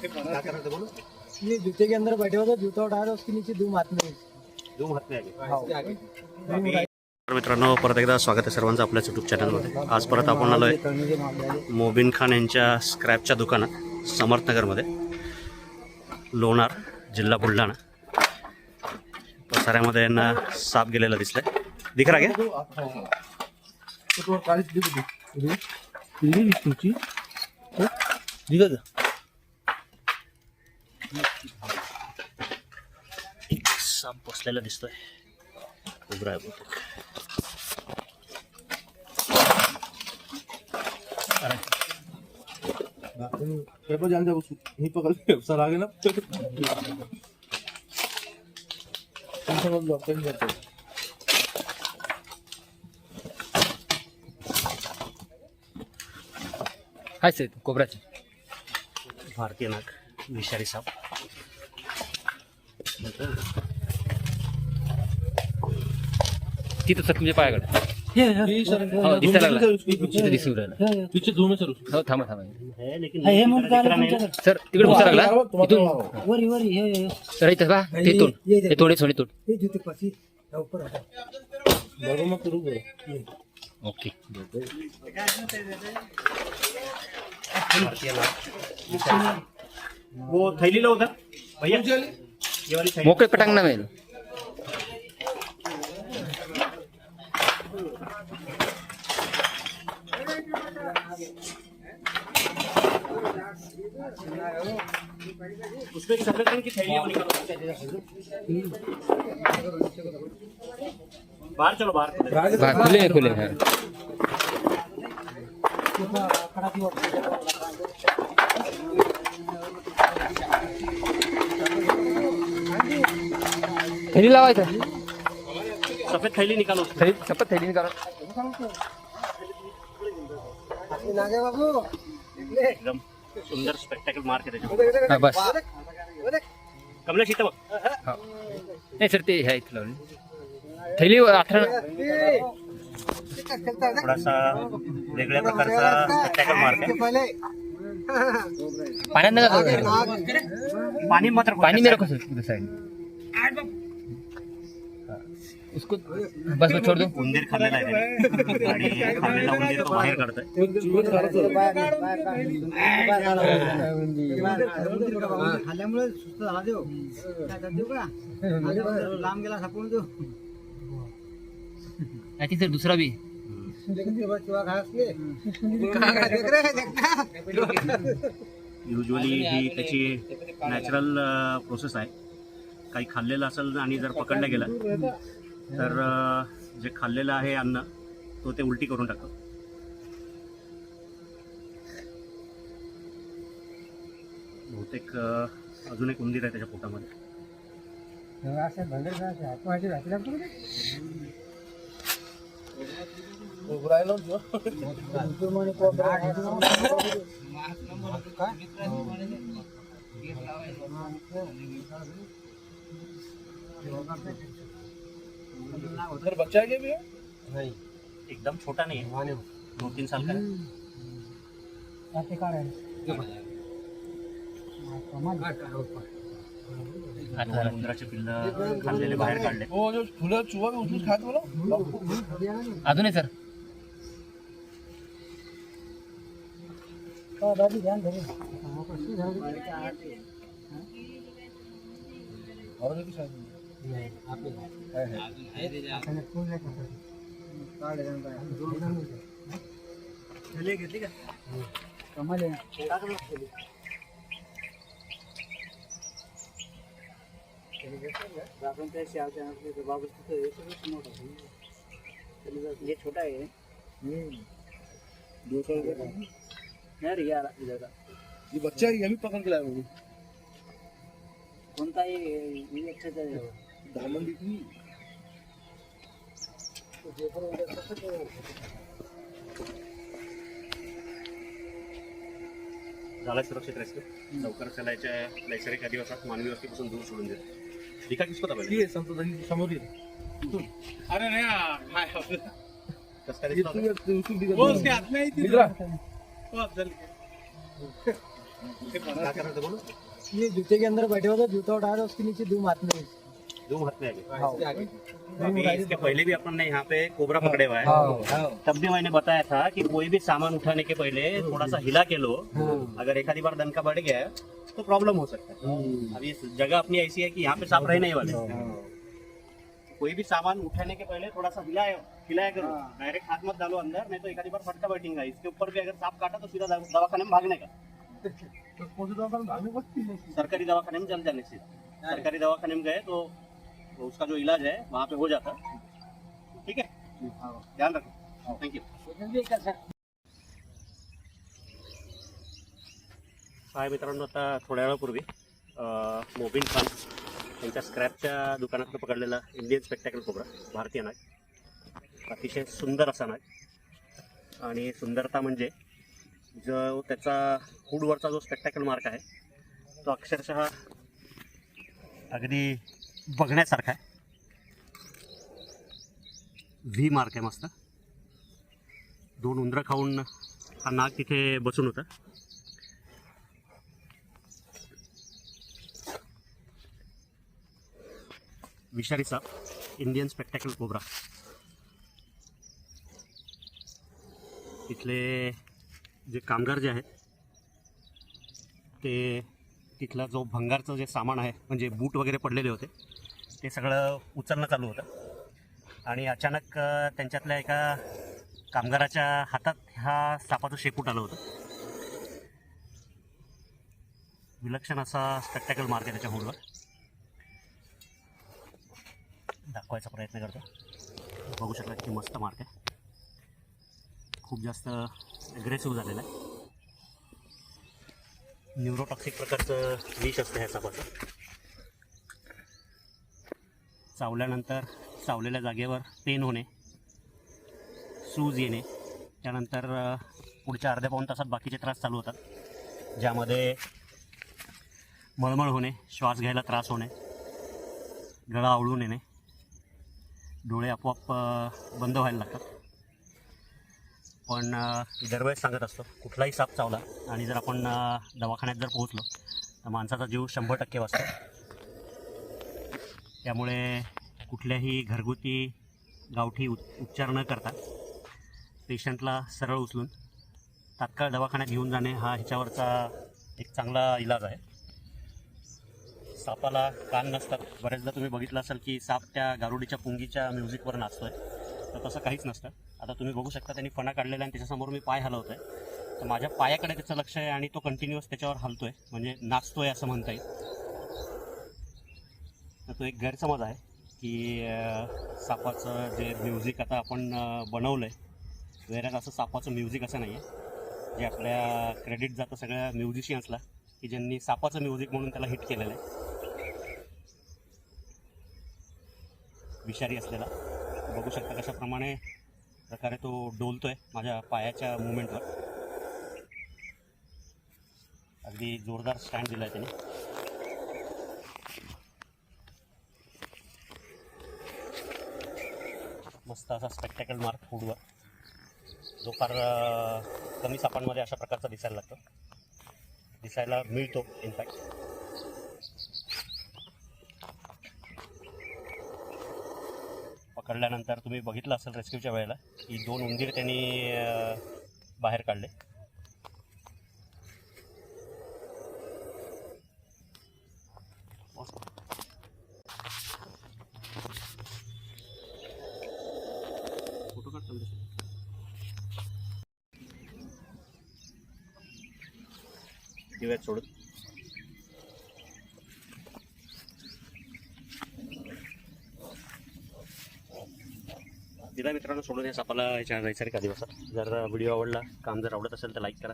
क्या कर रहे थे बोलो ये जूते के अंदर बैठे हुए थे जूता उठा रहे उसके नीचे धूम हाथ में धूम हाथ में आ तर मित्रांनो परत एकदा स्वागत आहे सर्वांचं आपल्या यूट्यूब चॅनलमध्ये आज परत आपण आलो आहे मोबिन खान यांच्या स्क्रॅपच्या दुकानात समर्थनगरमध्ये लोणार जिल्हा बुलढाणा. पसाऱ्यामध्ये यांना साप गेलेला दिसलाय. दिख रहा क्या एक साप बसलेला दिसतोय. उभरा आहे बहुतेक. पेपर जान जाऊ मी पकड़ सर आगे ना हाय सर कोबराचे. भारतीय नाग विषारी साप. तिथं सर तुमच्या पायाकडे. हो दिसायला लागला. तिथं राहिला. है सर. हो थांबा थांबा. है हे म्हणून। तुमच्याकडे? तिकडे घुसा लागला इथून. वरी वरी हे हे सर इथं बा ते तोड. ते तोडे सोडे तोड ये जूते पास ही या ऊपर आता. बरोबर मत करू करो ओके. वो थैलीला होता. भैया? ये वाली थैली मोकळे पटांग ना मिळेल उसमें एक सफेद रंग की थैली है वो निकालो बाहर चलो बाहर बा खुले आहे, खुले आहे. खड़ा की थैली लावायचं सफेद थैली निकालो. थैली शपथ थैली करा नागे बाबू एकदम सुंदर स्पेक्टॅकल मार के त्याच्यावर हा बस. कमलेश इथं बघ. हा. नाही सर ते ह्या इथं लावली थैली अठरा थोडासा वेगळ्या प्रकारचा स्पेक्टॅकल मार्क आहे पाण्यात नका. पाणी मात्र पानी में रखो सर उसको बस बस छोड़ दो। उंदीर खाल्लेला आहे त्याने. आणि खाल्लेला उंदीर तो बाहेर काढतोय. खाल्ल्यामुळे सुस्त झाला देऊ काय करत का बरं लांब गेला सापडून देऊ आई सर दूसरा भी युजली ही त्याची नॅचरल प्रोसेस आहे. काही खाल्लेलं असेल आणि जर पकडलं गेलं तर जे खाल्लेलं आहे अन्न तो ते उलटी करून टाकतो. बहुतेक अजून एक उंदीर आहे त्याच्या पोटामध्ये. असं उधर बच्चा के भी है एकदम छोटा नाही. आहे दोन तीन साल का? खाल्लेले बाहेर काढले. वो जो फूला चूहा भी उसमें खाते बोलो अजून आहे सर. दादी ध्यान धरे और भी शायद घेतली का कमाल आहे आपण त्या शाळेच्या तिथं हे हे छोटा आहे दो नाही रे यार बच्चा है, ये हे झाला सुरक्षित रेस्क्यू लवकर त्याला याच्या नैसर्गिक अधिवासात मानवी वस्तीपासून दूर सोडून देतो. ये संत दही समोर ये. अरे नहीं हाँ, कसं काय ये दिसला तू होता? ये- तू उसको दिखा वो उसके हाथ में ही थी वो अफजल के क्या करना था बोलो ये जूते के अंदर बैठे हो तो जूता उठा दो उसके नीचे धूम हाथ में. में अभी इसके पहले भी अपन ने यहाँ पे कोबरा पकड़े हुआ है। तब भी मैंने बताया था कि कोई भी सामान उठाने के पहले थोड़ा सा हिला के लो। अगर एक आधी बार दनका बढ़ गया तो प्रॉब्लम हो सकता है। अब ये जगह अपनी ऐसी है कि यहाँ पे सांप रहने ही वाले। कोई भी सामान उठाने के पहले थोड़ा सा हिलाया हिलाया करो। डायरेक्ट हाथ मत डालो अंदर नहीं तो एक आधी बार फटका बैठेगा। इसके ऊपर भी अगर सांप काटा तो सीधा दवा- दवाखाने में भागने का। सरकारी दवाखाने में जल जाने से। सरकारी दवाखाने में गए तो तो उसका जो इलाज है वहाँ पे हो जाता। ठीक है? ध्यान रखो। थैंक यू हाय मित्रांनो आता थोड्या वेळापूर्वी मोबिन खान त्यांच्या स्क्रॅपच्या दुकानातून पकडलेला इंडियन स्पेक्टॅकल कोबरा भारतीय नाग. अतिशय सुंदर असा नाग. आणि सुंदरता म्हणजे जो त्याचा हुडवरचा जो स्पेक्टॅकल मार्क आहे तो अक्षरशः अगदी बघण्यासारखा आहे. व्ही मार्क आहे मस्त. दोन उंदरं खाऊन हा नाग तिथे बसून होता. विषारी साप इंडियन स्पेक्टॅकल कोबरा तिथले जे कामगार जे आहेत ते तिथला जो भंगारचं जे सामान आहे म्हणजे बूट वगैरे पडलेले होते ते सगळं उचलणं चालू होतं. आणि अचानक त्यांच्यातल्या एका कामगाराच्या हातात ह्या सापाचं शेपूट आलं होतं. विलक्षण असा स्पेक्टॅकल मार्क आहे त्याच्या होडवर दाखवायचा प्रयत्न करतो. बघू शकता किती मस्त मार्क आहे खूप जास्त अग्रेसिव्ह झालेला आहे. न्यूरोटॉक्सिक प्रकारचं विष असतं ह्या सापाचं. चावल्यानंतर चावलेल्या जागेवर पेन होणे सूज येणे त्यानंतर पुढच्या अर्ध्या पाऊण तासात बाकीचे त्रास चालू होतात ज्यामध्ये मळमळ होणे श्वास घ्यायला त्रास होणे गळा आवळून येणे डोळे आपोआप बंद व्हायला लागतात. पण दरवेळेस सांगत असतो कुठलाही साप चावला आणि जर आपण दवाखान्यात जर पोहोचलो तर माणसाचा जीव शंभर टक्के वाचतो. त्यामुळे कुठल्याही घरगुती गावठी उपचार न करता पेशंटला सरळ उचलून तात्काळ दवाखान्यात घेऊन जाणे हा ह्याच्यावरचा एक चांगला इलाज आहे. सापाला कान नसतात. बऱ्याचदा तुम्ही बघितलं असाल की साप त्या गारुडीच्या पुंगीच्या म्युझिकवर नाचतो आहे तर तसं काहीच नसतं. आता तुम्ही बघू शकता त्यांनी फणा काढलेला आणि त्याच्यासमोर मी पाय हलवतो आहे तर माझ्या पायाकडे त्याचं लक्ष आहे आणि तो कंटिन्युअस त्याच्यावर हलतोय. म्हणजे नाचतो आहे असं म्हणता येईल. तर तो एक गैरसमज आहे की सापाचं जे म्युझिक आता आपण बनवलं आहे वेळात असं सापाचं म्युझिक असं नाही आहे जे आपल्या क्रेडिट जातं सगळ्या म्युझिशियन्सला की ज्यांनी सापाचं म्युझिक म्हणून त्याला हिट केलेलं आहे. विषारी असलेला. बघू शकता कशाप्रमाणे प्रकारे तो डोलतोय माझ्या पायाच्या मुवमेंटवर अगदी जोरदार स्टँड दिला आहे त्याने. मस्त असा स्पेक्टॅकल मार्क फूडवर जो फार कमी सापांमध्ये अशा प्रकारचा दिसायला लागतो. दिसायला मिळतो इनफॅक्ट पकडल्यानंतर तुम्ही बघितलं असेल रेस्क्यूच्या वेळेला की दोन उंदीर त्यांनी बाहेर काढले. दिव्यात सोडून. दिला मित्रांनो सोडून या सापाला याच्या नैसर्गिक दिवसात जर व्हिडिओ आवडला काम जर आवडत असेल तर लाईक करा.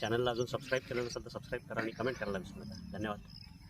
चॅनलला अजून सबस्क्राईब केलं नसेल तर सबस्क्राईब करा आणि कमेंट करायला विसरू नका. धन्यवाद.